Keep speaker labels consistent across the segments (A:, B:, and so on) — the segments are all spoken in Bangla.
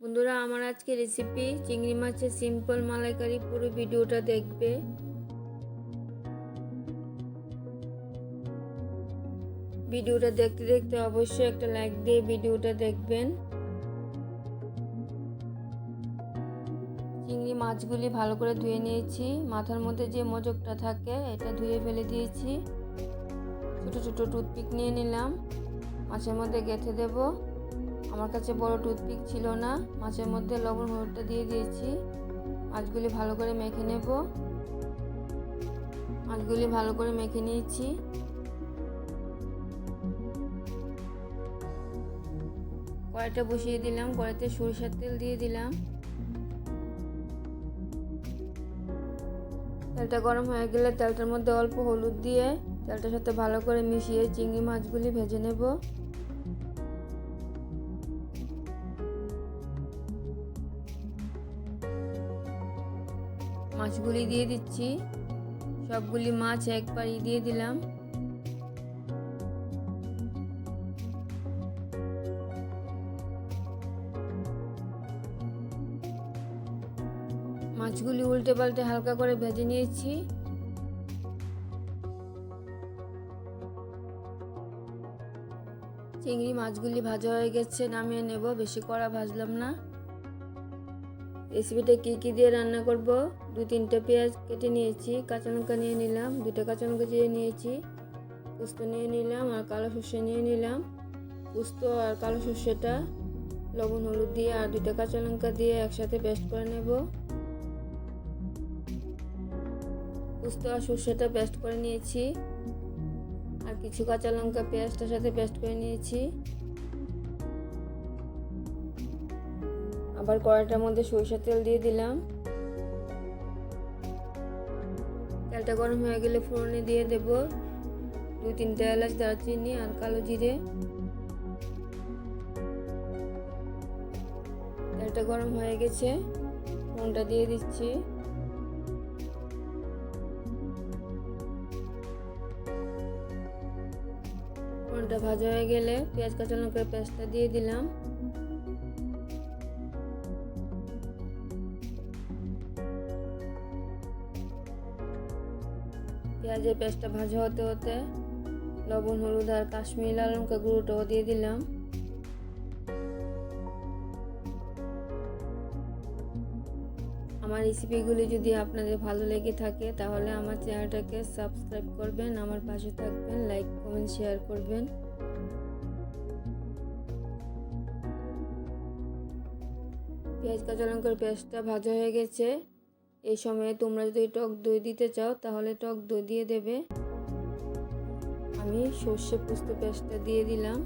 A: বন্ধুরা, আমার আজকে রেসিপি চিংড়ি মাছের সিম্পল মালাইকারি পুরো ভিডিওটা দেখবে। ভিডিওটা দেখতে দেখতে অবশ্যই একটা লাইক দিয়ে ভিডিওটা দেখবেন। চিংড়ি মাছগুলি ভালো করে ধুয়ে নিয়েছি। মাথার মধ্যে যে মজকটা থাকে, এটা ধুয়ে ফেলে দিয়েছি। ছোটো ছোটো টুথপিক নিয়ে নিলাম। মাছের মধ্যে গেঁথে দেব। আমার কাছে বড় টুথপিক ছিল না, মাছের মধ্যে লবণ হলুদটা দিয়ে দিয়েছি। মাছগুলি ভালো করে মেখে নেব। মাছগুলি ভালো করে মেখে নিয়েছি। কড়াইটা বসিয়ে দিলাম, কড়াইতে সরিষার তেল দিয়ে দিলাম। তেলটা গরম হয়ে গেলে তেলটার মধ্যে অল্প হলুদ দিয়ে তেলটার সাথে ভালো করে মিশিয়ে চিংড়ি মাছগুলি ভেজে নেব। মাছগুলি দিয়ে দিচ্ছি। সবগুলি মাছ একবারই দিয়ে দিলাম। মাছগুলি উল্টে পাল্টে হালকা করে ভেজে নিয়েছি। চিংড়ি মাছগুলি ভাজা হয়ে গেছে, নামিয়ে নেব। বেশি কড়া ভাজলাম না। রেসিপিটা কী কী দিয়ে রান্না করব? দু, তিনটে পেঁয়াজ কেটে নিয়েছি কাঁচা লঙ্কা নিয়ে নিলাম দুটো কাঁচা লঙ্কা দিয়ে নিয়েছি, পোস্ত নিয়ে নিলাম আর কালো সর্ষে নিয়ে নিলাম। পোস্ত আর কালো সর্ষেটা, লবণ, হলুদ দিয়ে আর দুটো কাঁচা লঙ্কা দিয়ে একসাথে পেস্ট করে নেব। পোস্ত আর সর্ষেটা পেস্ট করে নিয়েছি। আর কিছু কাঁচা লঙ্কা পেঁয়াজটার সাথে পেস্ট করে নিয়েছি। আবার কড়াইটার মধ্যে সরিষার তেল দিয়ে দিলাম। তেলটা গরম হয়ে গেলে ফোড়নে দিয়ে দেব দু তিনটে এলাচ, দারচিনি আর কালো জিরে। তেলটা গরম হয়ে গেছে ফোনটা দিয়ে দিচ্ছি। ফোনটা ভাজা হয়ে গেলে পেঁয়াজ কাঁচা লঙ্কার পেঁয়াজটা দিয়ে দিলাম। পেঁয়াজের পেঁয়াজটা ভাজা হতে হতে লবণ, হলুদ আর কাশ্মীরি লাল লঙ্কা গুঁড়োটাও দিয়ে দিলাম। আমার রেসিপিগুলি যদি আপনাদের ভালো লেগে থাকে, তাহলে আমার চ্যানেলটাকে সাবস্ক্রাইব করবেন, আমার পাশে থাকবেন, লাইক, কমেন্ট, শেয়ার করবেন। পেঁয়াজ, কাঁচা লঙ্কার পেঁয়াজটা ভাজা হয়ে গেছে। এই সময়ে তোমরা যদি টক দই দিতে চাও, তাহলে টক দই দিয়ে দেবে। আমি সর্ষে পোস্ত পেস্টটা দিয়ে দিলাম।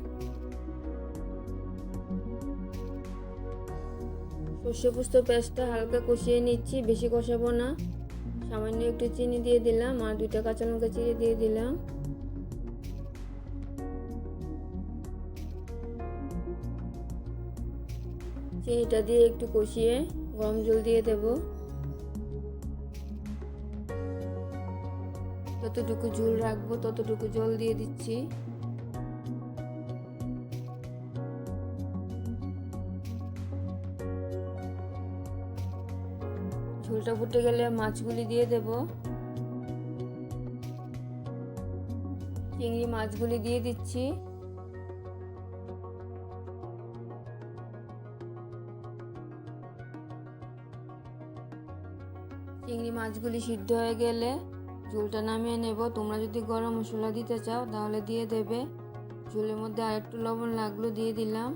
A: সর্ষে পোস্ত পেস্টটা হালকা কষিয়ে নিচ্ছি, বেশি কষাবো না। সামান্য একটু চিনি দিয়ে দিলাম আর দুইটা কাঁচা লঙ্কা চিড়ে দিয়ে দিলাম। চিনিটা দিয়ে একটু কষিয়ে গরম জল দিয়ে দেবো। যতটুকু ঝোল রাখব, ততটুকু জল দিয়ে দিচ্ছি। ঝোলটা ফুটে গেলে মাছগুলি দিয়ে দেব। চিংড়ি মাছগুলি দিয়ে দিচ্ছি। চিংড়ি মাছগুলি সিদ্ধ হয়ে গেলে ঝোলটা নামিয়ে নেব। তোমরা যদি গরম মশলা দিতে চাও, তাহলে দিয়ে দেবে। ঝোলের মধ্যে আর একটু লবণ লাগল, দিয়ে দিলাম।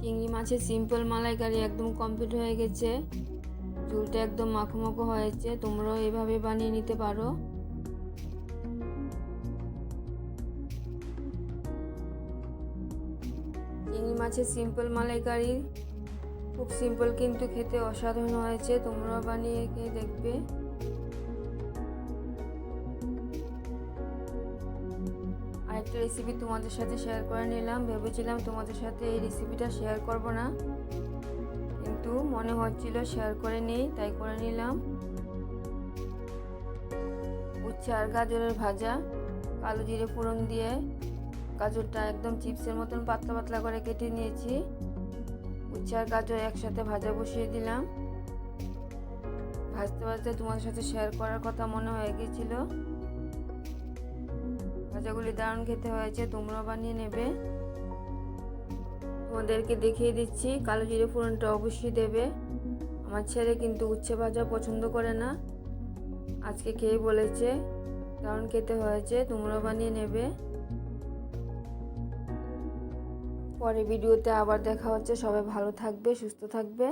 A: চিংড়ি মাছের সিম্পল মালাইকারি একদম কমপ্লিট হয়ে গেছে। ঝোলটা একদম মাখো মাখো হয়েছে। তোমরাও এভাবে বানিয়ে নিতে পারো। চিংড়ি মাছের সিম্পল মালাইকারি খুব সিম্পল কিন্তু খেতে অসাধারণ হয়েছে। তোমরা বানিয়ে খেয়ে দেখবে। আরেকটা রেসিপি তোমাদের সাথে শেয়ার করে নিলাম। ভেবেছিলাম তোমাদের সাথে এই রেসিপিটা শেয়ার করব না। কিন্তু মনে হচ্ছিল শেয়ার করে নেই, তাই করে নিলাম। উচ্ছে আর গাজরের ভাজা, কালো জিরে ফোড়ন দিয়ে। গাজরটা একদম চিপসের মতন পাতলা পাতলা করে কেটে নিয়েছি। উচ্ছে আর গাজর একসাথে ভাজা বসিয়ে দিলাম। ভাজতে ভাজতে তোমাদের সাথে শেয়ার করার কথা মনে হয়ে গিয়েছিল ভাজাগুলি দারুণ খেতে হয়েছে, তোমরাও বানিয়ে নেবে। তোমাদেরকে দেখিয়ে দিচ্ছি, কালো জিরে ফোড়নটা অবশ্যই দেবে। আমার ছেলে কিন্তু উচ্ছে ভাজা পছন্দ করে না। আজকে খেয়ে বলেছে, দারুণ খেতে হয়েছে, তোমরাও বানিয়ে নেবে। পরে ভিডিওতে আবার দেখা হচ্ছে। সবাই ভালো থাকবে সুস্থ থাকবে।